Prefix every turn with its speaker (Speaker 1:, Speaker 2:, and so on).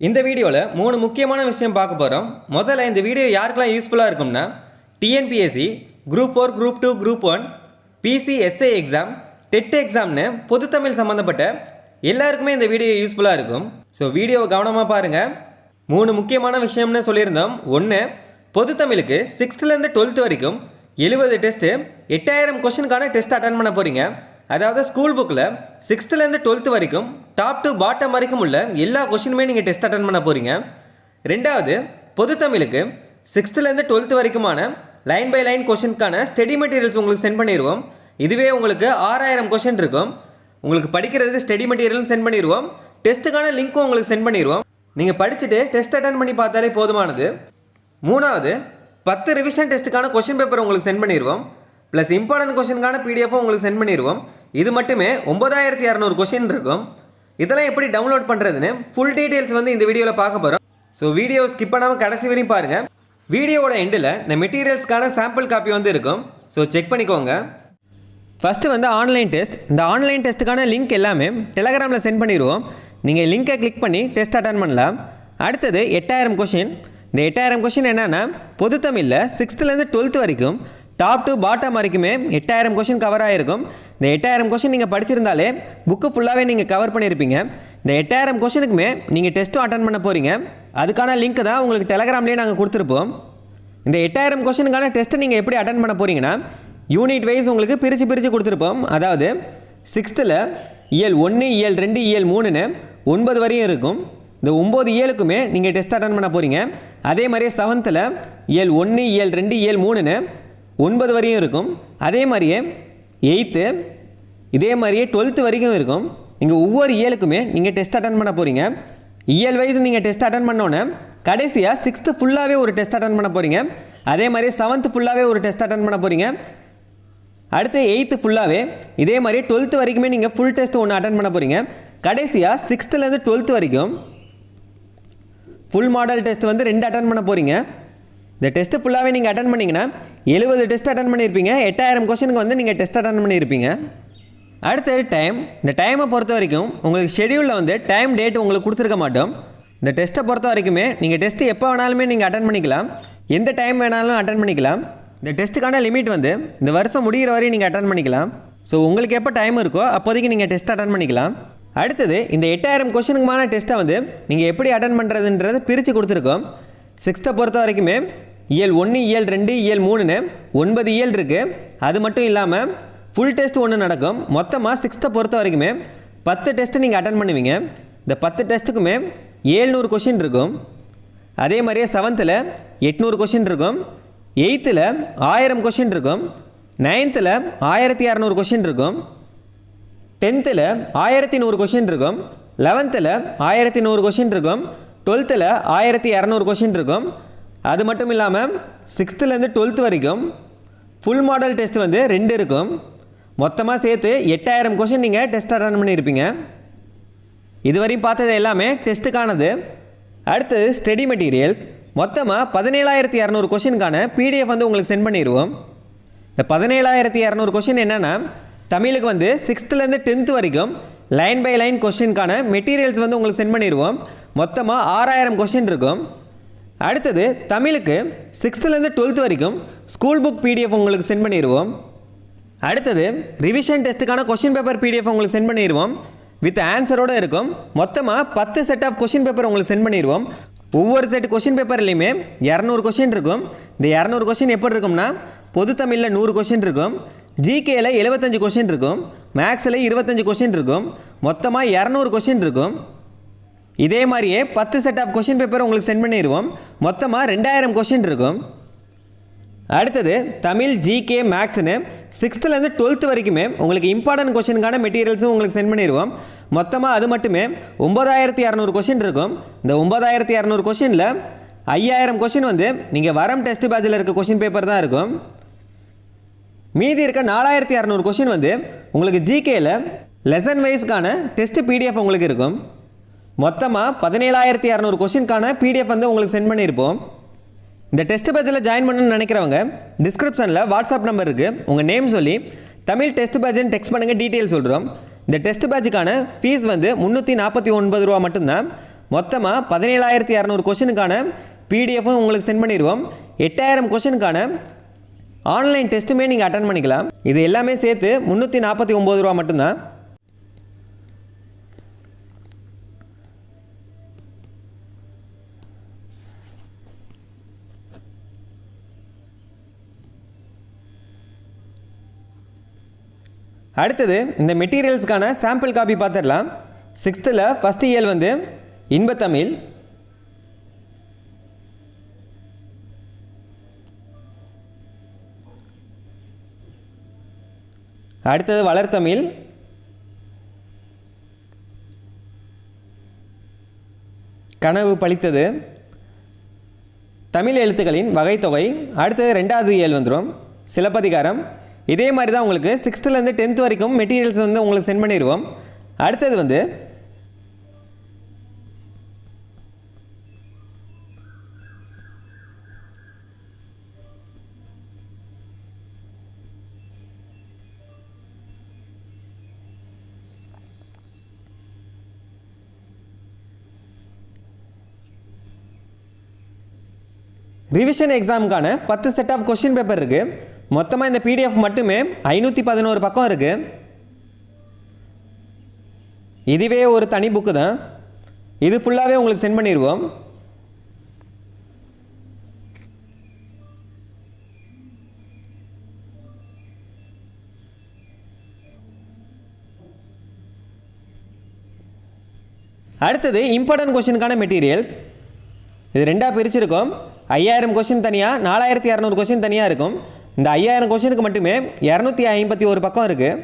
Speaker 1: இந்த வீடியோவில் மூணு முக்கியமான விஷயம் பார்க்க போகிறோம் முதல்ல இந்த வீடியோ யாருக்கெல்லாம் யூஸ்ஃபுல்லாக இருக்கும்னா TNPSC group four group two group one பிசிஎஸ்ஏ exam TET எக்ஸாம்னு பொது தமிழ் சம்மந்தப்பட்ட எல்லாருக்குமே இந்த வீடியோ யூஸ்ஃபுல்லாக இருக்கும். ஸோ வீடியோவை கவனமாக பாருங்கள் மூணு முக்கியமான விஷயம்னு சொல்லியிருந்தோம். ஒன்று பொது தமிழுக்கு சிக்ஸ்த்துலேருந்து டுவெல்த் வரைக்கும் எழுபது டெஸ்ட்டு எட்டாயிரம் கொஷனுக்கான டெஸ்ட் அட்டன் பண்ண போகிறீங்க அதாவது ஸ்கூல் புக்கில் சிக்ஸ்த்துலேருந்து டுவெல்த்து வரைக்கும் டாப் டு பாட்டம் வரைக்கும் உள்ள எல்லா கொஷினுமே நீங்கள் டெஸ்ட் அட்டன் பண்ண போகிறீங்க ரெண்டாவது பொது தமிழுக்கு சிக்ஸ்த்துலேருந்து டுவெல்த்து வரைக்குமான லைன் பை லைன் கொஷினுக்கான ஸ்டடி மெட்டீரியல்ஸ் உங்களுக்கு சென்ட் பண்ணிடுவோம் இதுவே உங்களுக்கு ஆறாயிரம் கொஷின் இருக்கும். உங்களுக்கு படிக்கிறதுக்கு ஸ்டடி மெட்டீரியலும் சென்ட் பண்ணிடுவோம் டெஸ்ட்டுக்கான லிங்க்கும் உங்களுக்கு சென்ட் பண்ணிடுவோம் நீங்கள் படிச்சுட்டு டெஸ்ட் அட்டன் பண்ணி பார்த்தாலே போதுமானது. மூணாவது பத்து ரிவிஷன் டெஸ்ட்டுக்கான கொஷின் பேப்பர் உங்களுக்கு சென்ட் பண்ணிடுவோம் ப்ளஸ் இம்பார்ட்டன்ட் கொஷினுக்கான பிடிஎஃபும் உங்களுக்கு சென்ட் பண்ணிடுவோம் இது மட்டுமே ஒம்பதாயிரத்தி இரநூறு கொஷின் இருக்கும். இதெல்லாம் எப்படி டவுன்லோட் பண்ணுறதுன்னு ஃபுல் டீட்டெயில்ஸ் வந்து இந்த வீடியோவில் பார்க்க போகிறோம் ஸோ வீடியோ ஸ்கிப் பண்ணாமல் கடைசி வரையும் பாருங்கள் வீடியோவோட எண்டில் இந்த மெட்டீரியல்ஸ்க்கான சாம்பிள் காப்பி வந்து இருக்கும். ஸோ செக் பண்ணிக்கோங்க. ஃபஸ்ட்டு வந்து ஆன்லைன் டெஸ்ட் இந்த ஆன்லைன் டெஸ்ட்டுக்கான லிங்க் எல்லாமே டெலகிராமில் சென்ட் பண்ணிடுவோம் நீங்கள் லிங்கை கிளிக் பண்ணி டெஸ்ட் அட்டன் பண்ணலாம். அடுத்தது எட்டாயிரம் கொஷின் இந்த எட்டாயிரம் கொஷின் என்னென்னா பொது தமிழில் சிக்ஸ்த்துலேருந்து டுவெல்த் வரைக்கும் டாப் டு பாட்டம் வரைக்குமே எட்டாயிரம் கொஷின் கவர் ஆகிருக்கும் இந்த எட்டாயிரம் கொஷின் நீங்கள் படிச்சிருந்தாலே புக்கு ஃபுல்லாகவே நீங்கள் கவர் பண்ணியிருப்பீங்க. இந்த எட்டாயிரம் கொஷினுக்குமே நீங்கள் டெஸ்ட்டும் அட்டன் பண்ண போகிறீங்க அதுக்கான லிங்க் தான் உங்களுக்கு டெலகிராம்லேயே நாங்கள் கொடுத்துருப்போம். இந்த எட்டாயிரம் கொஷனுக்கான டெஸ்ட்டை நீங்கள் எப்படி அட்டன் பண்ண போகிறீங்கன்னா யூனிட் வைஸ் உங்களுக்கு பிரித்து பிரித்து கொடுத்துருப்போம். அதாவது சிக்ஸ்த்தில் இயல் ஒன்று இயல் ரெண்டு இயல் மூணுன்னு ஒன்பது வரையும் இருக்கும். இந்த ஒம்பது இயலுக்குமே நீங்கள் டெஸ்ட் அட்டன் பண்ண போகிறீங்க அதே மாதிரியே செவன்த்தில் இயல் ஒன்று இயல் ரெண்டு இயல் மூணுன்னு ஒன்பது வரையும் இருக்கும். அதே மாதிரியே எயித்து இதே மாதிரியே டுவெல்த்து வரைக்கும் இருக்கும். நீங்கள் ஒவ்வொரு இயலுக்குமே நீங்கள் டெஸ்ட் அட்டன் பண்ண போகிறீங்க இயல் வைஸ் நீங்கள் டெஸ்ட் அட்டன் பண்ணோன்னே கடைசியாக சிக்ஸ்த்து ஃபுல்லாகவே ஒரு டெஸ்ட் அட்டன் பண்ண போகிறீங்க அதே மாதிரி செவன்த்து ஃபுல்லாகவே ஒரு டெஸ்ட் அட்டன் பண்ண போகிறீங்க அடுத்து எயித்து ஃபுல்லாகவே இதே மாதிரி டுவெல்த்து வரைக்குமே நீங்கள் ஃபுல் டெஸ்ட் ஒன்று அட்டன் பண்ண போகிறீங்க கடைசியாக சிக்ஸ்த்துலேருந்து டுவெல்த்து வரைக்கும் ஃபுல் மாடல் டெஸ்ட் வந்து ரெண்டு அட்டன் பண்ண போகிறீங்க இந்த டெஸ்ட்டு ஃபுல்லாகவே நீங்கள் அட்டன் பண்ணிங்கன்னா எழுபது டெஸ்ட் அட்டன் பண்ணியிருப்பீங்க. எட்டாயிரம் கொஷனுக்கு வந்து நீங்கள் டெஸ்ட் அட்டன் பண்ணியிருப்பீங்க. அடுத்தது டைம் இந்த டைமை பொறுத்த வரைக்கும் உங்களுக்கு ஷெடியூலில் வந்து டைம் டேட் உங்களுக்கு கொடுத்துருக்க மாட்டோம். இந்த டெஸ்ட்டை பொறுத்த வரைக்குமே நீங்கள் டெஸ்ட்டு எப்போ வேணாலுமே நீங்கள் அட்டன் பண்ணிக்கலாம். எந்த டைம் வேணாலும் அட்டன் பண்ணிக்கலாம். இந்த டெஸ்ட்டுக்கான லிமிட் வந்து இந்த வருஷம் முடிகிற வரையும் நீங்கள் அட்டன் பண்ணிக்கலாம். ஸோ உங்களுக்கு எப்போ டைம் இருக்கோ அப்போதைக்கு நீங்கள் டெஸ்ட் அட்டன் பண்ணிக்கலாம். அடுத்தது இந்த எட்டாயிரம் கொஷனுக்குமான டெஸ்ட்டை வந்து நீங்கள் எப்படி அட்டன் பண்ணுறதுன்றது பிரித்து கொடுத்துருக்கோம். சிக்ஸ்த்தை பொறுத்த வரைக்குமே இயல் ஒன்று இயல் ரெண்டு இயல் மூணுன்னு ஒன்பது இயல் இருக்குது அது மட்டும் இல்லாமல் ஃபுல் டெஸ்ட் ஒன்று நடக்கும். மொத்தமாக சிக்ஸ்த்தை பொறுத்த வரைக்குமே பத்து டெஸ்ட்டு நீங்கள் அட்டன் பண்ணுவீங்க. இந்த பத்து டெஸ்ட்டுக்குமே ஏழ்நூறு கொஷின் இருக்கும். அதே மாதிரியே செவன்த்தில் எட்நூறு கொஷின் இருக்கும். எயித்தில் ஆயிரம் கொஷின் இருக்கும். நைன்த்தில் ஆயிரத்தி இரநூறு கொஷின் இருக்கும். டென்த்தில் ஆயிரத்தி நூறு கொஷின் இருக்கும். லெவன்த்தில் ஆயிரத்தி நூறு கொஷின் இருக்கும். டுவெல்த்தில் ஆயிரத்தி இரநூறு கொஷின் இருக்கும். அது மட்டும் இல்லாமல் சிக்ஸ்த்துலேருந்து டுவெல்த் வரைக்கும் ஃபுல் மாடல் டெஸ்ட் வந்து ரெண்டு இருக்கும். மொத்தமாக சேர்த்து எட்டாயிரம் கொஷின் நீங்கள் டெஸ்ட் அட்டன் பண்ணியிருப்பீங்க. இதுவரையும் பார்த்தது எல்லாமே டெஸ்ட்டுக்கானது அடுத்தது ஸ்டடி மெட்டீரியல்ஸ் மொத்தமாக பதினேழாயிரத்தி இரநூறு கொஷினுக்கான பிடிஎஃப் வந்து உங்களுக்கு சென்ட் பண்ணிடுவோம் இந்த பதினேழாயிரத்தி இரநூறு கொஷின் என்னென்னா தமிழுக்கு வந்து சிக்ஸ்த்துலேருந்து டென்த்து வரைக்கும் லைன் பை லைன் கொஷினுக்கான மெட்டீரியல்ஸ் வந்து உங்களுக்கு சென்ட் பண்ணிடுவோம் மொத்தமாக ஆறாயிரம் கொஷின் இருக்கும். அடுத்தது தமிழுக்கு சிக்ஸ்த்துலேருந்து டுவெல்த் வரைக்கும் ஸ்கூல் புக் பிடிஎஃப் உங்களுக்கு சென்ட் பண்ணிடுவோம் அடுத்தது ரிவிஷன் டெஸ்ட்டுக்கான கொஷின் பேப்பர் பிடிஎஃப் உங்களுக்கு சென்ட் பண்ணிடுவோம் வித் ஆன்சரோடு இருக்கும். மொத்தமாக பத்து செட் ஆஃப் கொஷின் பேப்பர் உங்களுக்கு சென்ட் பண்ணிடுவோம் ஒவ்வொரு செட் கொஷின் பேப்பர்லையுமே இரநூறு கொஷின் இருக்கும். இந்த இரநூறு கொஷின் எப்படி இருக்கும்னா பொது தமிழில் நூறு கொஷின் இருக்கும். ஜிகேயில் எழுபத்தஞ்சு கொஷின் இருக்கும். மேக்ஸில் இருபத்தஞ்சு கொஷின் இருக்கும். மொத்தமாக இரநூறு கொஷின் இருக்கும். இதே மாதிரியே பத்து செட் ஆஃப் கொஷின் பேப்பர் உங்களுக்கு சென்ட் பண்ணிடுவோம் மொத்தமாக ரெண்டாயிரம் கொஷின் இருக்கும். அடுத்தது தமிழ் ஜிகே மேக்ஸ்னு சிக்ஸ்த்துலேருந்து டுவெல்த் வரைக்குமே உங்களுக்கு இம்பார்ட்டன்ட் கொஷினுக்கான மெட்டீரியல்ஸும் உங்களுக்கு சென்ட் பண்ணிடுவோம் மொத்தமாக அது மட்டுமே ஒம்பதாயிரத்தி இரநூறு கொஷின் இருக்கும். இந்த ஒம்பதாயிரத்தி இரநூறு கொஷினில் ஐயாயிரம் கொஷின் வந்து நீங்கள் வரம் டெஸ்ட் பேட்சில் இருக்க கொஷின் பேப்பர் தான் இருக்கும். மீதி இருக்க நாலாயிரத்தி இரநூறு கொஷின் வந்து உங்களுக்கு ஜிகேயில் லெசன் வைஸ்க்கான டெஸ்ட் பிடிஎஃப் உங்களுக்கு இருக்கும். மொத்தமாக பதினேழாயிரத்தி இரநூறு கொஷினுக்கான பிடிஎஃப் வந்து உங்களுக்கு சென்ட் பண்ணியிருப்போம். இந்த டெஸ்ட் பேஜில் ஜாயின் பண்ணணும்னு நினைக்கிறவங்க டிஸ்கிரிப்ஷனில் வாட்ஸ்அப் நம்பர் இருக்குது உங்கள் நேம் சொல்லி தமிழ் டெஸ்ட் பேஜ்னு டெக்ஸ்ட் பண்ணுங்கள் டீட்டெயில் சொல்கிறோம் இந்த டெஸ்ட் பேட்சுக்கான ஃபீஸ் வந்து முந்நூற்றி நாற்பத்தி ஒன்பது ரூபா மட்டும்தான். மொத்தமாக பதினேழாயிரத்தி இரநூறு கொஷினுக்கான பிடிஎஃப்பும் உங்களுக்கு சென்ட் பண்ணிடுவோம் எட்டாயிரம் கொஷினுக்கான ஆன்லைன் டெஸ்ட்டுமே நீங்கள் அட்டன் பண்ணிக்கலாம். இது எல்லாமே சேர்த்து முந்நூற்றி நாற்பத்தி ஒம்பது ரூபா மட்டும்தான். அடுத்தது இந்த மெட்டீரியல்ஸ்க்கான சாம்பிள் காப்பி பார்த்துடலாம். சிக்ஸ்த்தில் ஃபஸ்ட் இயல் வந்து இன்பத்தமிழ். அடுத்தது வளர்த்தமிழ். கனவு பழித்தது. தமிழ் எழுத்துக்களின் வகைத்தொகை. அடுத்தது ரெண்டாவது இயல் வந்துடும் சிலப்பதிகாரம். இதே மாதிரி தான் உங்களுக்கு சிக்ஸ்த்துலேருந்து டென்த் வரைக்கும் மெட்டீரியல்ஸ் வந்து உங்களுக்கு சென்ட் பண்ணிடுவோம் அடுத்தது வந்து ரிவிஷன் எக்ஸாமுக்கான பத்து செட் ஆஃப் கொஷின் பேப்பர் இருக்குது மொத்தமாக இந்த பிடிஎஃப் மட்டுமே ஐநூற்றி பதினோரு பக்கம் இருக்குது இதுவே ஒரு தனி புக்கு தான். இது ஃபுல்லாகவே உங்களுக்கு சென்ட் பண்ணிடுவோம் அடுத்தது இம்பார்ட்டன்ட் கொஷினுக்கான மெட்டீரியல்ஸ் இது ரெண்டாக பிரிச்சிருக்கோம். ஐயாயிரம் கொஷின் தனியாக நாலாயிரத்தி இரநூறு கொஷின் தனியாக இருக்கும். இந்த ஐயாயிரம் கொஷினுக்கு மட்டுமே இரநூத்தி ஐம்பத்தி ஒரு பக்கம் இருக்குது